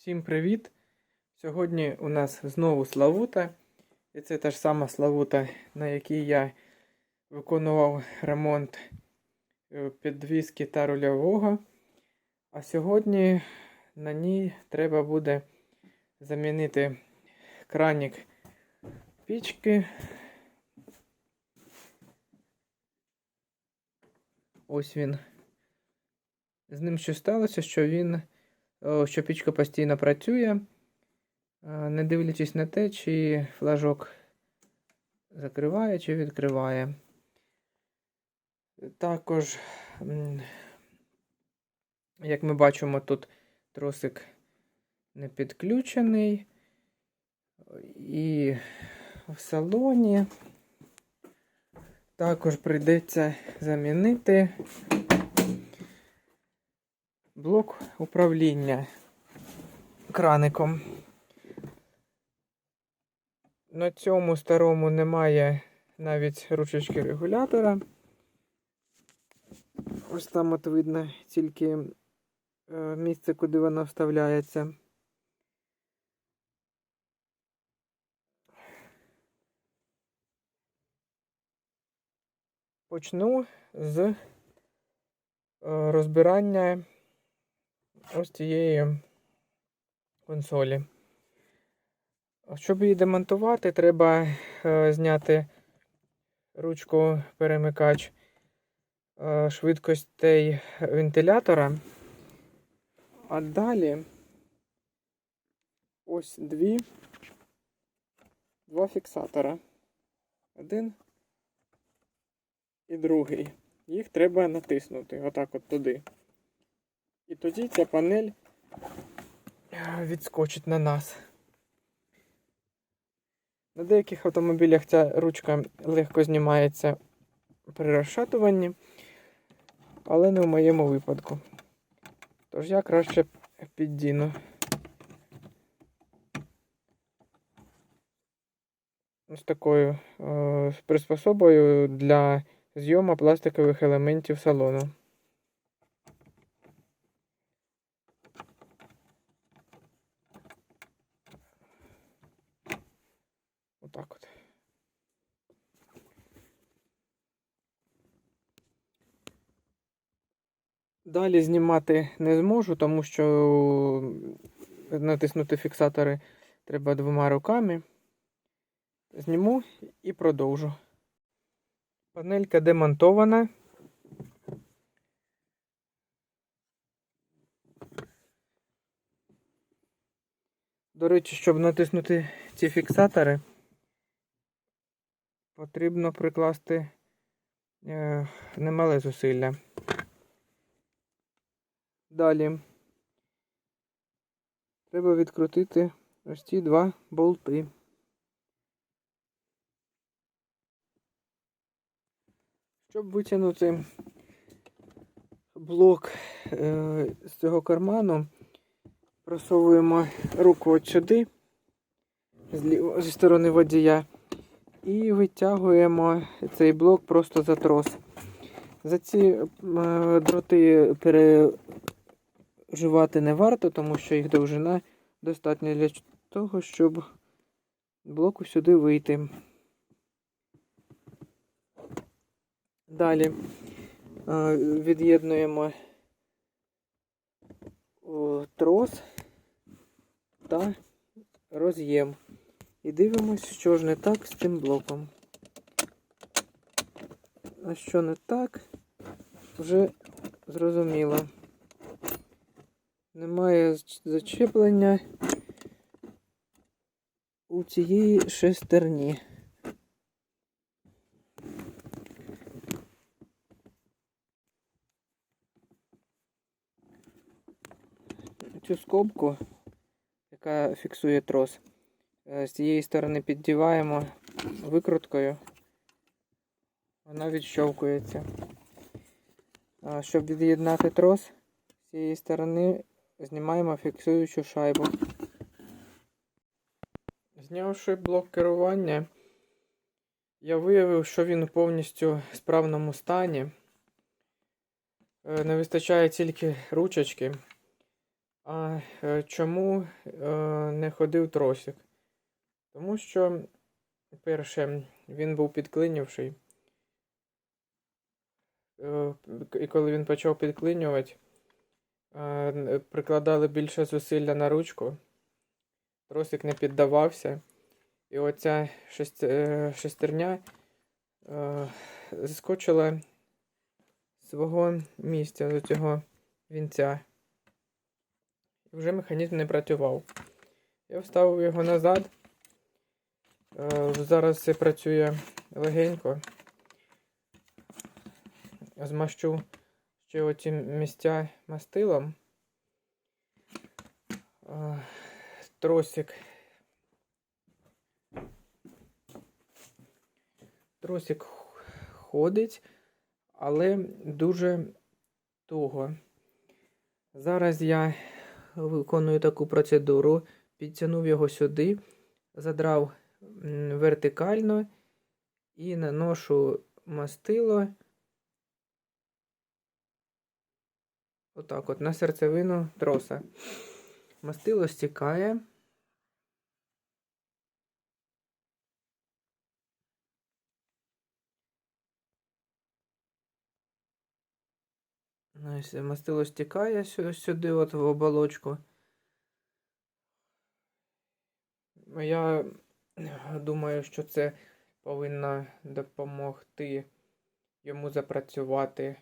Всім привіт! Сьогодні у нас знову Славута. І це та ж сама Славута, на якій я виконував ремонт е, підвіски та рульового. А сьогодні на ній треба буде замінити кранік пічки. Ось він. З ним що сталося, що він що пічка постійно працює, е, не дивлячись на те, чи флажок закриває, чи відкриває. Також, як ми бачимо, тут тросик не підключений. І в салоні також прийдеться замінити блок управління краником. На цьому старому немає навіть ручечки регулятора. Ось там от видно тільки е, місце, куди воно вставляється. Почну з е, розбирання ось цієї консолі. Щоб її демонтувати, треба е, зняти ручку перемикач е, швидкостей вентилятора. А далі ось дві, два фіксатора. Один і другий. Їх треба натиснути отак от туди. І тоді ця панель е, відскочить на нас. На деяких автомобілях ця ручка легко знімається при розшатуванні, але не в моєму випадку. Тож я краще піддіну. Ось такою е, приспособою для зйому пластикових елементів салону. Отак от. Далі знімати не зможу, тому що натиснути фіксатори треба двома руками. Зніму і продовжу. Панелька демонтована. До речі, щоб натиснути ці фіксатори, потрібно прикласти е, немале зусилля. Далі треба відкрутити ось ці два болти. Щоб витягнути блок е, з цього карману, просовуємо руку от сюди, зі сторони водія, і витягуємо цей блок просто за трос. За ці е, дроти переживати не варто, тому що їх довжина достатня для того, щоб блоку сюди вийти. Далі е, від'єднуємо трос та роз'єм. І дивимось, що ж не так з цим блоком. А що не так, вже зрозуміло. Немає зачеплення у цієї шестерні. Цю скобку, яка фіксує трос, з цієї сторони піддіваємо викруткою. Вона відщовкується. Щоб від'єднати трос, з цієї сторони знімаємо фіксуючу шайбу. Знявши блок керування, я виявив, що він у повністю справному стані. Е, Не вистачає тільки ручечки. А е, чому е, не ходив тросик? Тому що, перше, він був підклинювший. Е, І коли він почав підклинювати, е, прикладали більше зусилля на ручку, тросик не піддавався, і оця е, шестерня е, зіскочила з свого місця з цього вінця. І вже механізм не працював. Я вставив його назад. Е, Зараз все працює легенько. Змащу ще оці місця мастилом. Е, Тросик. Тросик ходить, але дуже туго. Зараз я виконую таку процедуру, підтягнув його сюди, задрав вертикально і наношу мастило отак от на серцевину троса. Мастило стікає. Ось мастило стікає сю- сюди, от в оболочку. Я думаю, що це повинно допомогти йому запрацювати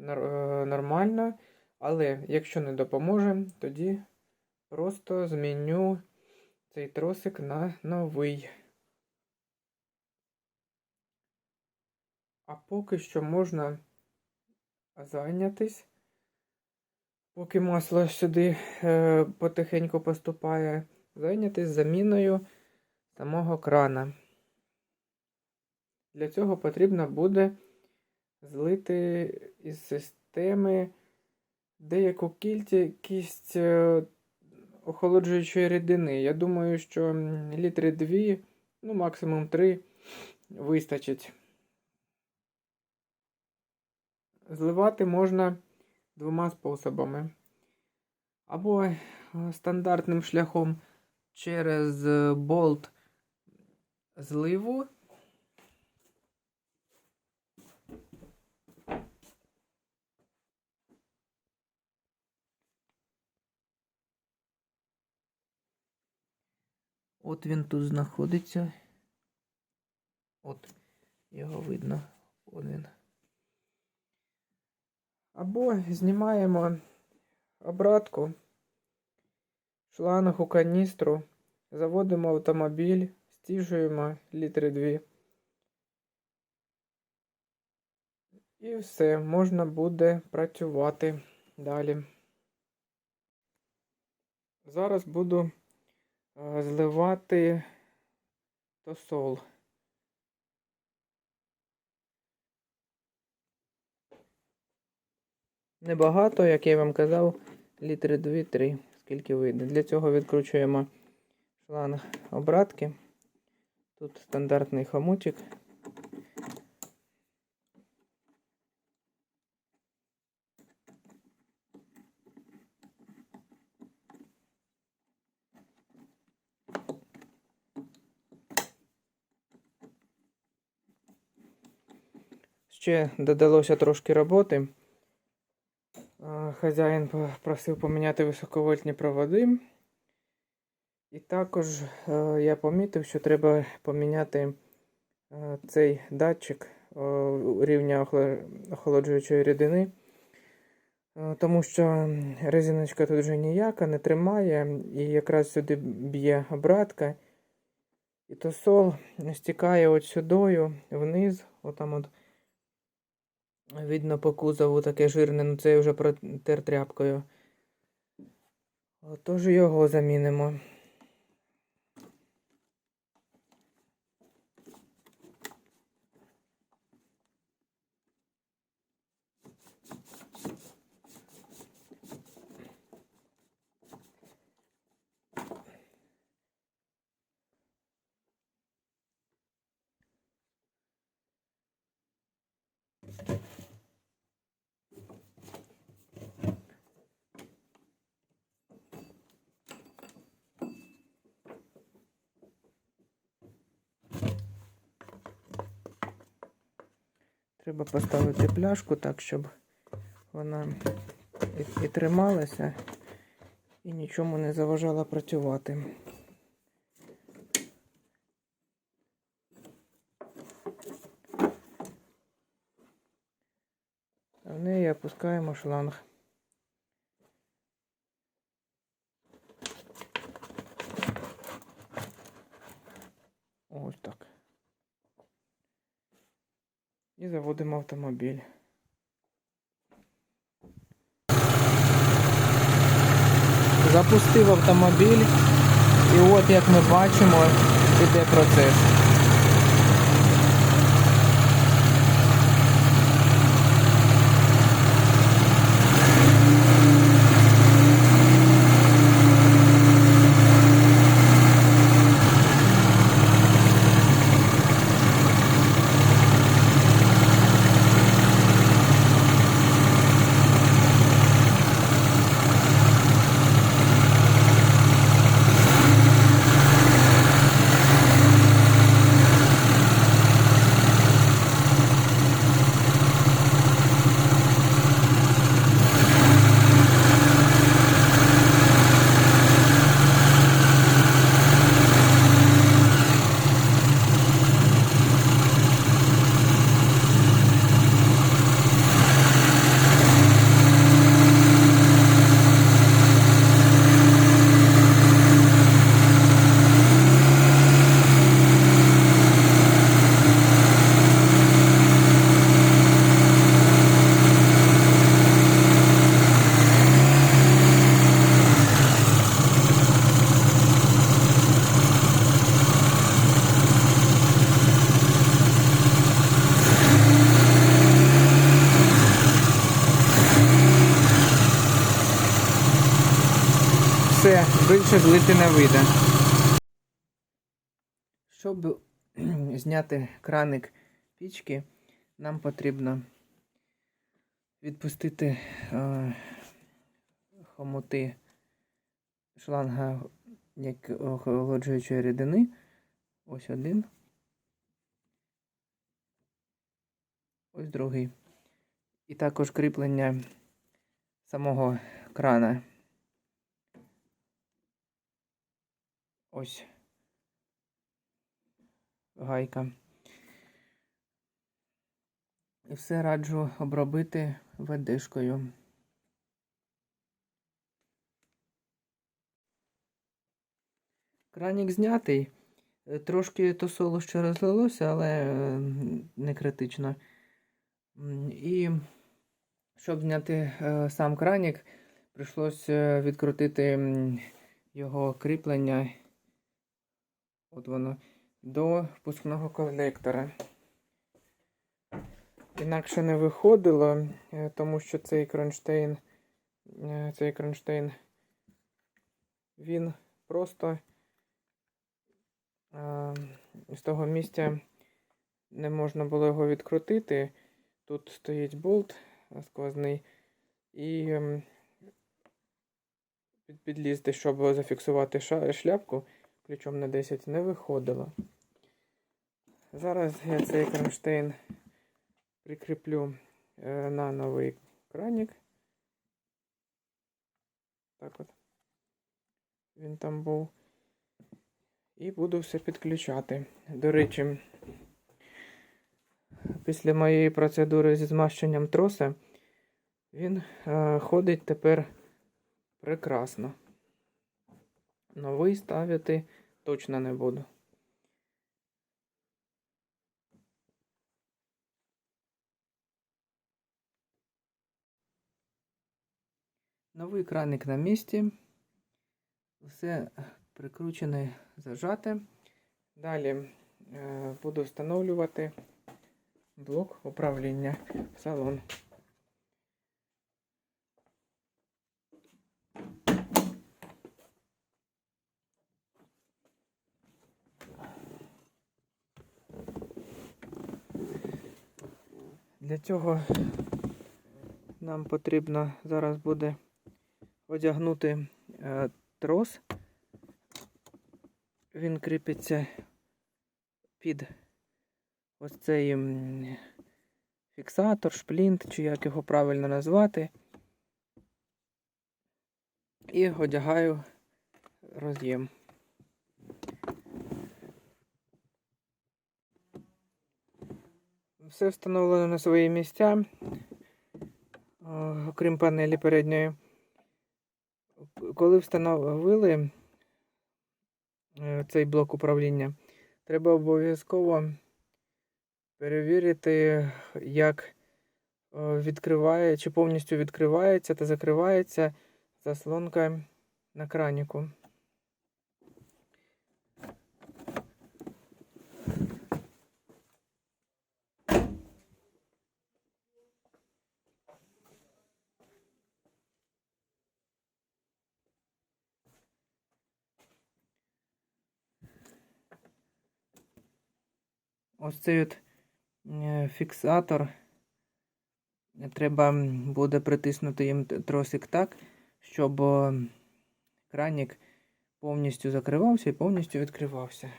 е, нормально. Але якщо не допоможе, тоді просто зміню цей тросик на новий. А поки що можна зайнятись, поки масло сюди е, потихеньку поступає, зайнятись заміною самого крана. Для цього потрібно буде злити із системи деяку кількість е, охолоджуючої рідини. Я думаю, що літри 2, ну максимум 3 вистачить. Зливати можна двома способами. Або е, стандартним шляхом через е, болт зливу. От він тут знаходиться. От його видно. От він. Або знімаємо обратку, шланг у каністру, заводимо автомобіль, стіжуємо літри 2. І все, можна буде працювати далі. Зараз буду е, зливати тосол. Небагато, як я вам казав, літри 2-3, скільки вийде. Для цього відкручуємо шланг обратки. Тут стандартний хомутик. Ще додалося трошки роботи. Хазяїн просив поміняти високовольтні проводи. І також е, я помітив, що треба поміняти е, цей датчик е, рівня охолоджуючої рідини. Тому що резиночка тут вже ніяка, не тримає, і якраз сюди б'є обратка. І тосол стікає от сюдою вниз, отам от Видно по кузову таке жирне, ну це вже протер тряпкою. Отож його замінимо. Треба поставити пляшку так, щоб вона і, трималася і нічому не заважала працювати. Неї опускаємо шланг. Ось так. І заводимо автомобіль. Запустив автомобіль, і от як ми бачимо, іде процес. Все, більше злити не вийде. Щоб зняти краник пічки, нам потрібно відпустити е, хомути шланга як охолоджуючої рідини. Ось один. Ось другий. І також кріплення самого крана. Ось гайка. І все раджу обробити ведишкою. Кранік знятий. Е, Трошки то соло ще розлилося, але е, не критично. І щоб зняти е, сам кранік, прийшлося відкрутити його кріплення. От воно до впускного колектора. Інакше не виходило, е, тому що цей кронштейн, е, цей кронштейн, він просто е, з того місця не можна було його відкрутити. Тут стоїть болт сквозний і ем, підлізти, щоб зафіксувати шляпку ключом на 10 не виходило. Зараз я цей кронштейн прикріплю е, на новий кранік. Так от. Він там був. І буду все підключати. До речі, після моєї процедури зі змащенням троса він е, ходить тепер прекрасно. Новий ставити точно не буду. Новий краник на місці. Все прикручене, зажате. Далі е, буду встановлювати блок управління в салон. Для цього нам потрібно зараз буде одягнути е, трос. Він кріпиться під ось цей фіксатор, шплінт, чи як його правильно назвати. І одягаю роз'єм. Все встановлено на свої місця, окрім панелі передньої. Коли встановили е, цей блок управління, треба обов'язково перевірити, як е, відкриває, чи повністю відкривається та закривається заслонка на краніку. Ось цей от е, фіксатор. Треба буде притиснути їм тросик так, щоб кранік повністю закривався і повністю відкривався.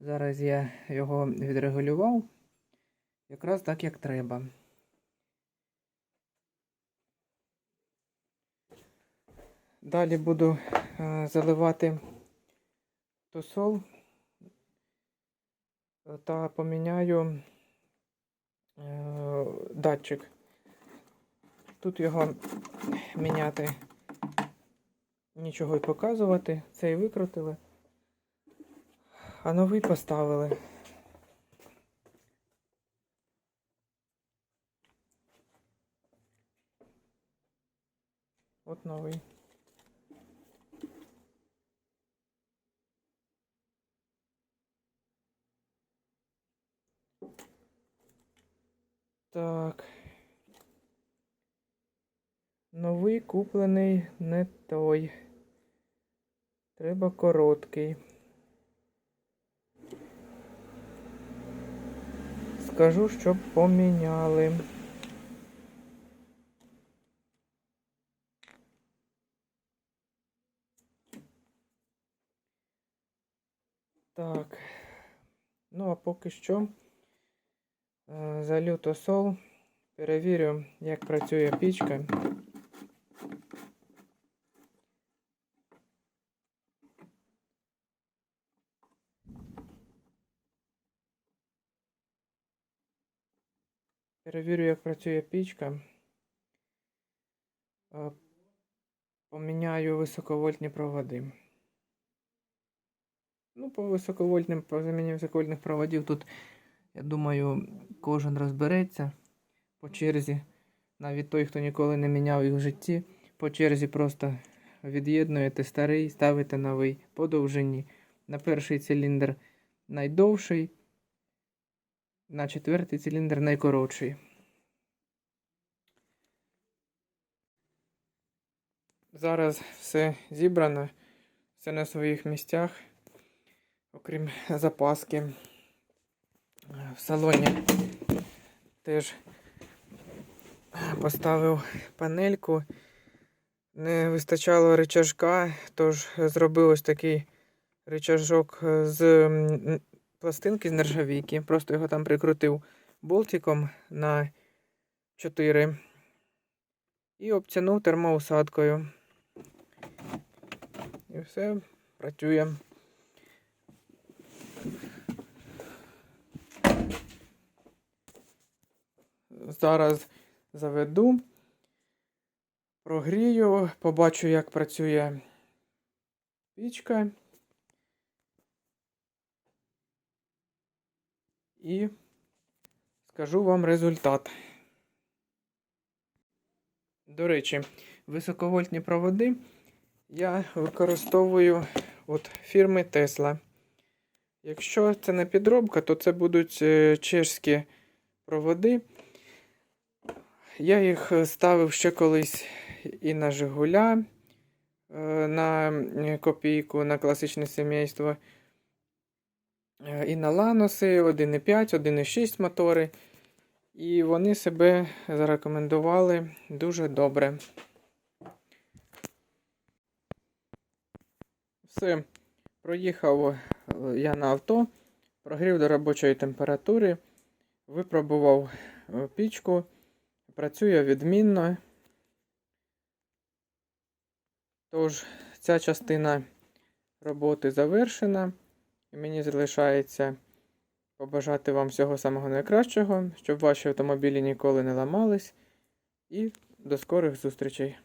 Зараз я його відрегулював якраз так, як треба. Далі буду е, заливати тосол та поміняю е, датчик. Тут його міняти нічого й показувати. Цей викрутили, а новий поставили. От новий. Так. Новий куплений не той. Треба короткий. Скажу, щоб поміняли. Так. Ну, а поки що е, залю тосол. Перевірю, як працює пічка. Перевірю, як працює пічка. Е, Поміняю високовольтні проводи. Ну, по високовольтним, по заміні високовольтних проводів тут, я думаю, кожен розбереться по черзі. Навіть той, хто ніколи не міняв їх в житті, по черзі просто від'єднуєте старий, ставите новий по довжині. На перший циліндр найдовший, на четвертий циліндр найкоротший. Зараз все зібрано, все на своїх місцях, окрім запаски. В салоні теж поставив панельку. Не вистачало рычажка, тож зробив ось такий рычажок з пластинки з нержавійки. Просто його там прикрутив болтиком на 4 і обтянув термоусадкою. І все працює. Зараз заведу, прогрію, побачу, як працює пічка. І скажу вам результат. До речі, високовольтні проводи я використовую от фірми Tesla. Якщо це не підробка, то це будуть е, чешські проводи. Я їх ставив ще колись і на Жигуля, е, на копійку, на класичне сімейство, і на Ланоси 1,5, 1,6 мотори. І вони себе зарекомендували дуже добре. Все, проїхав е, я на авто, прогрів до робочої температури, випробував е, пічку. Працює відмінно. Тож, ця частина роботи завершена. І мені залишається побажати вам всього самого найкращого, щоб ваші автомобілі ніколи не ламались. І до скорих зустрічей!